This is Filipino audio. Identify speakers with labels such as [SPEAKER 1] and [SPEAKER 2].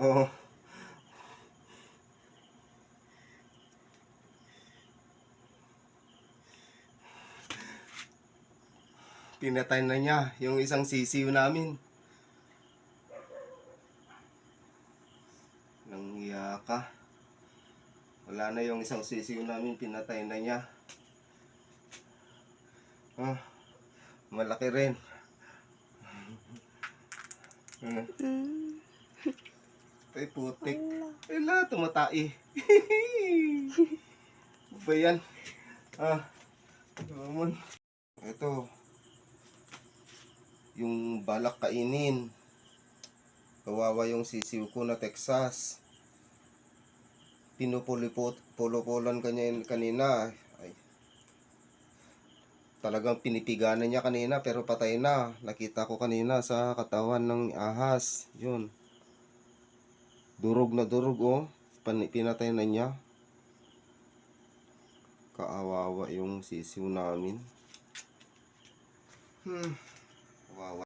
[SPEAKER 1] Oo. Pinatay na niya yung isang sisiw namin. Nanghiya ka. Wala na yung isang sisiw namin, pinatay na niya. Ah, malaki rin. Ah,
[SPEAKER 2] Mm.
[SPEAKER 1] Ay, putik. Ay, lahat tumatai. ba yan? Ah, naman. Ito. Yung balak kainin. Kawawa yung sisiw ko na Texas. Pinupulipot-pulupulan kanya kanina. Ay. Talagang pinipiganan niya kanina pero patay na. Nakita ko kanina sa katawan ng ahas. Yun. Durog na durog oh. Pinatay na niya. Kaawawa yung sisiw namin. Hmm. Kawawa.